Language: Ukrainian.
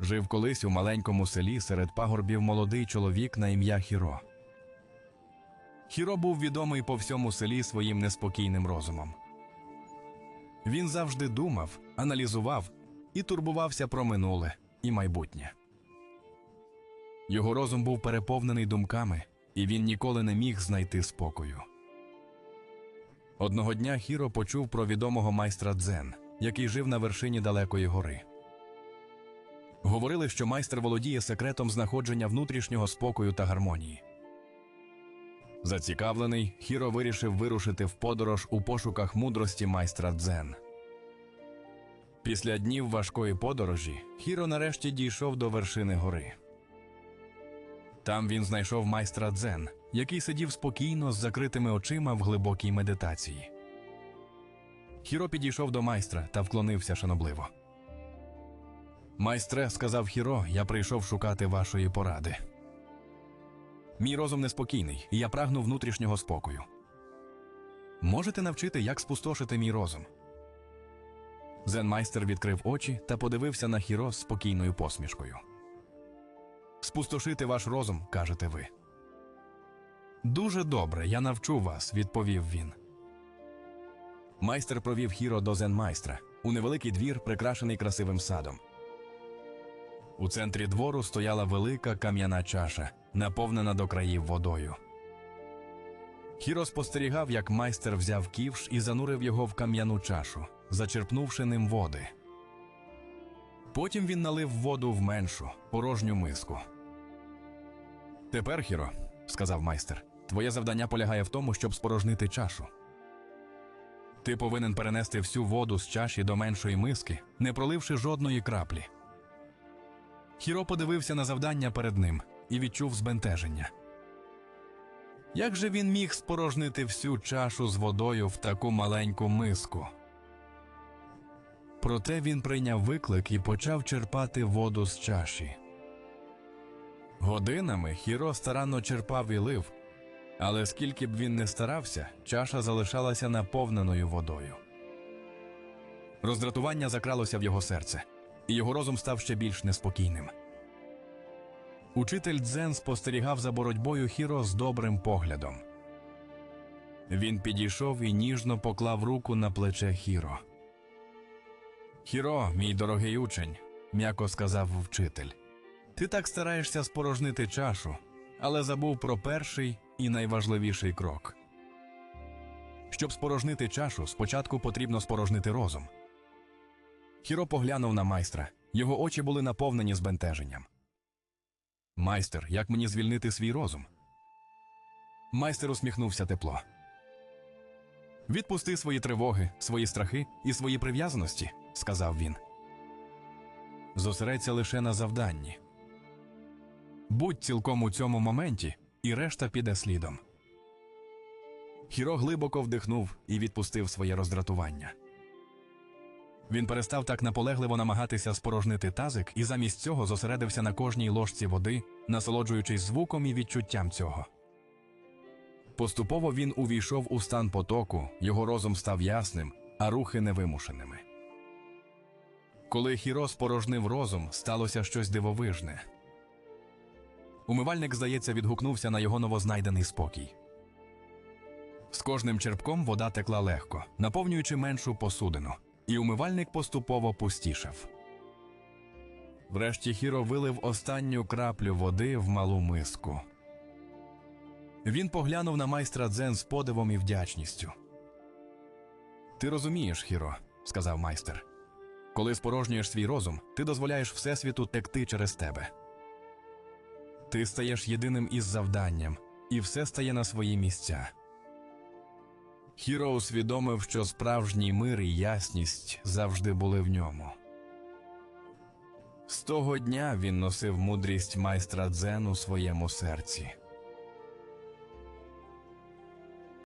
Жив колись у маленькому селі серед пагорбів молодий чоловік на ім'я Хіро. Хіро був відомий по всьому селі своїм неспокійним розумом. Він завжди думав, аналізував і турбувався про минуле і майбутнє. Його розум був переповнений думками, і він ніколи не міг знайти спокою. Одного дня Хіро почув про відомого майстра Дзен, який жив на вершині далекої гори. Говорили, що майстер володіє секретом знаходження внутрішнього спокою та гармонії. Зацікавлений, Хіро вирішив вирушити в подорож у пошуках мудрості майстра Дзен. Після днів важкої подорожі Хіро нарешті дійшов до вершини гори. Там він знайшов майстра Дзен, який сидів спокійно з закритими очима в глибокій медитації. Хіро підійшов до майстра та вклонився шанобливо. Майстре, сказав Хіро, я прийшов шукати вашої поради. Мій розум неспокійний, і я прагну внутрішнього спокою. Можете навчити, як спустошити мій розум? Зен-майстер відкрив очі та подивився на Хіро з спокійною посмішкою. Спустошити ваш розум, кажете ви. Дуже добре, я навчу вас, відповів він. Майстер провів Хіро до зен-майстра у невеликий двір, прикрашений красивим садом. У центрі двору стояла велика кам'яна чаша, наповнена до країв водою. Хіро спостерігав, як майстер взяв ківш і занурив його в кам'яну чашу, зачерпнувши ним води. Потім він налив воду в меншу, порожню миску. Тепер, Хіро, сказав майстер, твоє завдання полягає в тому, щоб спорожнити чашу. Ти повинен перенести всю воду з чаші до меншої миски, не проливши жодної краплі. Хіро подивився на завдання перед ним і відчув збентеження. Як же він міг спорожнити всю чашу з водою в таку маленьку миску? Проте він прийняв виклик і почав черпати воду з чаші. Годинами Хіро старанно черпав і лив, але скільки б він не старався, чаша залишалася наповненою водою. Роздратування закралося в його серце, і його розум став ще більш неспокійним. Учитель Дзен спостерігав за боротьбою Хіро з добрим поглядом. Він підійшов і ніжно поклав руку на плече Хіро. Хіро, мій дорогий учень, м'яко сказав вчитель. Ти так стараєшся спорожнити чашу, але забув про перший і найважливіший крок. Щоб спорожнити чашу, спочатку потрібно спорожнити розум. Хіро поглянув на майстра. Його очі були наповнені збентеженням. Майстер, як мені звільнити свій розум? Майстер усміхнувся тепло. Відпусти свої тривоги, свої страхи і свої прив'язаності, сказав він. Зосередься лише на завданні. Будь цілком у цьому моменті, і решта піде слідом. Хіро глибоко вдихнув і відпустив своє роздратування. Він перестав так наполегливо намагатися спорожнити тазик і замість цього зосередився на кожній ложці води, насолоджуючись звуком і відчуттям цього. Поступово він увійшов у стан потоку, його розум став ясним, а рухи невимушеними. Коли Хіро спорожнив розум, сталося щось дивовижне. Умивальник, здається, відгукнувся на його новознайдений спокій. З кожним черпком вода текла легко, наповнюючи меншу посудину, і умивальник поступово пустішав. Врешті Хіро вилив останню краплю води в малу миску. Він поглянув на майстра Дзен з подивом і вдячністю. Ти розумієш, Хіро, сказав майстер. Коли спорожнюєш свій розум, ти дозволяєш Всесвіту текти через тебе. Ти стаєш єдиним із завданням, і все стає на свої місця. Хіро усвідомив, що справжній мир і ясність завжди були в ньому. З того дня він носив мудрість майстра Дзен у своєму серці.